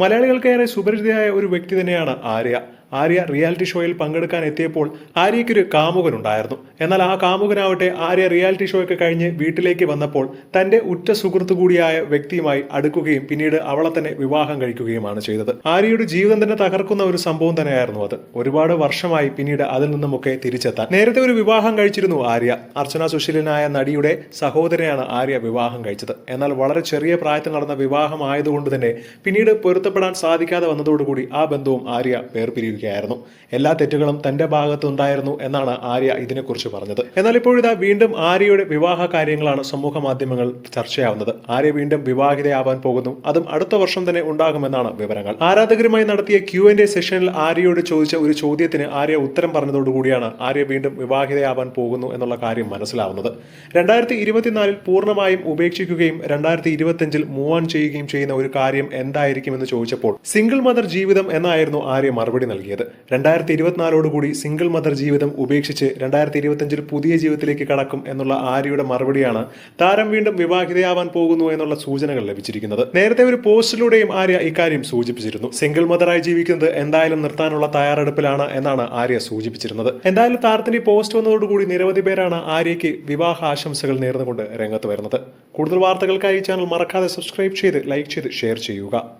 മലയാളികൾക്കേറെ സുപരിചിതയായ ഒരു വ്യക്തി തന്നെയാണ് ആര്യ. ആര്യ റിയാലിറ്റി ഷോയിൽ പങ്കെടുക്കാൻ എത്തിയപ്പോൾ ആര്യയ്ക്കൊരു കാമുകനുണ്ടായിരുന്നു. എന്നാൽ ആ കാമുകനാവട്ടെ ആര്യ റിയാലിറ്റി ഷോയൊക്കെ കഴിഞ്ഞ് വീട്ടിലേക്ക് വന്നപ്പോൾ തന്റെ ഉറ്റ സുഹൃത്തു കൂടിയായ വ്യക്തിയുമായി അടുക്കുകയും പിന്നീട് അവളെ തന്നെ വിവാഹം കഴിക്കുകയുമാണ് ചെയ്തത്. ആര്യയുടെ ജീവിതം തന്നെ തകർക്കുന്ന ഒരു സംഭവം തന്നെയായിരുന്നു അത്. ഒരുപാട് വർഷമായി പിന്നീട് അതിൽ നിന്നുമൊക്കെ തിരിച്ചെത്താൻ. നേരത്തെ ഒരു വിവാഹം കഴിച്ചിരുന്നു ആര്യ. അർച്ചന സുശീലനായ നടിയുടെ സഹോദരനെയാണ് ആര്യ വിവാഹം കഴിച്ചത്. എന്നാൽ വളരെ ചെറിയ പ്രായത്തിൽ നടന്ന വിവാഹം ആയതുകൊണ്ട് തന്നെ പിന്നീട് പൊരുത്തപ്പെടാൻ സാധിക്കാതെ വന്നതോടുകൂടി ആ ബന്ധവും ആര്യ വേർപിരിയുകയായിരുന്നു എല്ലാ തെറ്റുകളും തന്റെ ഭാഗത്തുണ്ടായിരുന്നു എന്നാണ് ആര്യ ഇതിനെക്കുറിച്ച് പറഞ്ഞത്. എന്നാൽ ഇപ്പോഴിതാ വീണ്ടും ആര്യയുടെ വിവാഹ കാര്യങ്ങളാണ് സമൂഹ മാധ്യമങ്ങൾ ചർച്ചയാവുന്നത്. ആര്യ വീണ്ടും വിവാഹിതയാവാൻ പോകുന്നു. അതും അടുത്ത വർഷം തന്നെ ഉണ്ടാകുമെന്നാണ് വിവരങ്ങൾ. ആരാധകരുമായി നടത്തിയ ക്യു എൻ എ സെഷനിൽ ആര്യയോട് ചോദിച്ച ഒരു ചോദ്യത്തിന് ആര്യ ഉത്തരം പറഞ്ഞതോടുകൂടിയാണ് ആര്യ വീണ്ടും വിവാഹിതയാവാൻ പോകുന്നു എന്നുള്ള കാര്യം മനസ്സിലാവുന്നത്. രണ്ടായിരത്തി ഇരുപത്തിനാലിൽ പൂർണമായും ഉപേക്ഷിക്കുകയും രണ്ടായിരത്തി ഇരുപത്തിയഞ്ചിൽ മൂവ് ഓൺ ചെയ്യുകയും ചെയ്യുന്ന ഒരു കാര്യം എന്തായിരിക്കും എന്ന് ചോദിച്ചപ്പോൾ സിംഗിൾ മദർ ജീവിതം എന്നായിരുന്നു ആര്യ മറുപടി നൽകിയത്. രണ്ടായിരത്തി ഇരുപത്തിനാലോടുകൂടി സിംഗിൾ മദർ ജീവിതം ഉപേക്ഷിച്ച് രണ്ടായിരത്തി ഇരുപത്തിയഞ്ചിൽ പുതിയ ജീവിതത്തിലേക്ക് കടക്കും എന്നുള്ള ആര്യയുടെ മറുപടിയാണ് താരം വീണ്ടും വിവാഹിതയാവാൻ പോകുന്നു എന്നുള്ള സൂചനകൾ ലഭിച്ചിരിക്കുന്നത്. നേരത്തെ ഒരു പോസ്റ്റിലൂടെയും ആര്യ ഇക്കാര്യം സൂചിപ്പിച്ചിരുന്നു. സിംഗിൾ മദറായി ജീവിക്കുന്നത് എന്തായാലും നിർത്താനുള്ള തയ്യാറെടുപ്പിലാണ് എന്നാണ് ആര്യ സൂചിപ്പിച്ചിരുന്നത്. എന്തായാലും താരത്തിന്റെ പോസ്റ്റ് വന്നതോടുകൂടി നിരവധി പേരാണ് ആര്യയ്ക്ക് വിവാഹ ആശംസകൾ നേർന്നുകൊണ്ട് രംഗത്ത് വരുന്നത്. കൂടുതൽ വാർത്തകൾക്കായി ചാനൽ മറക്കാതെ സബ്സ്ക്രൈബ് ചെയ്ത് ലൈക്ക് ചെയ്ത് ഷെയർ ചെയ്യുക.